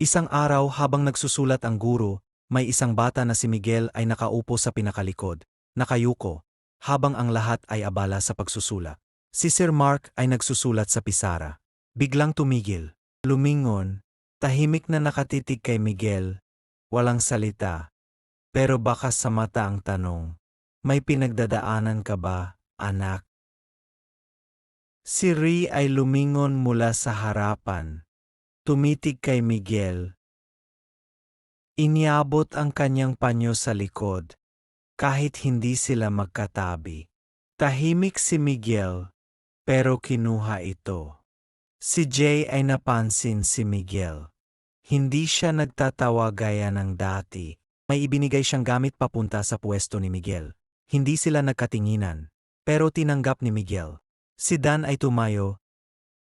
Isang araw habang nagsusulat ang guro, may isang bata na si Miguel ay nakaupo sa pinakalikod, nakayuko, habang ang lahat ay abala sa pagsusulat. Si Sir Mark ay nagsusulat sa pisara. Biglang tumigil. Lumingon, tahimik na nakatitig kay Miguel. Walang salita. Pero baka sa mata ang tanong, may pinagdadaanan ka ba, anak? Si Ri ay lumingon mula sa harapan. Tumitig kay Miguel. Iniabot ang kanyang panyo sa likod, kahit hindi sila magkatabi. Tahimik si Miguel, pero kinuha ito. Si Jay ay napansin si Miguel. Hindi siya nagtatawa gaya ng dati. May ibinigay siyang gamit papunta sa pwesto ni Miguel. Hindi sila nagkatinginan, pero tinanggap ni Miguel. Si Dan ay tumayo.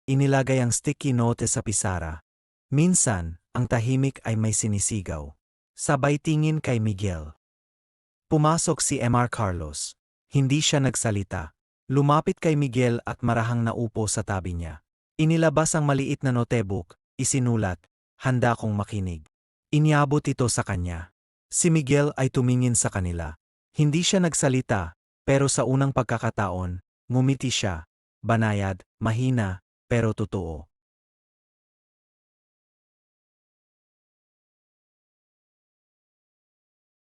Inilagay ang sticky note sa pisara. Minsan, ang tahimik ay may sinisigaw. Sabay tingin kay Miguel. Pumasok si MR Carlos. Hindi siya nagsalita. Lumapit kay Miguel at marahang naupo sa tabi niya. Inilabas ang maliit na notebook, isinulat, handa kong makinig. Iniabot ito sa kanya. Si Miguel ay tumingin sa kanila. Hindi siya nagsalita, pero sa unang pagkakataon, ngumiti siya. Banayad, mahina, pero totoo.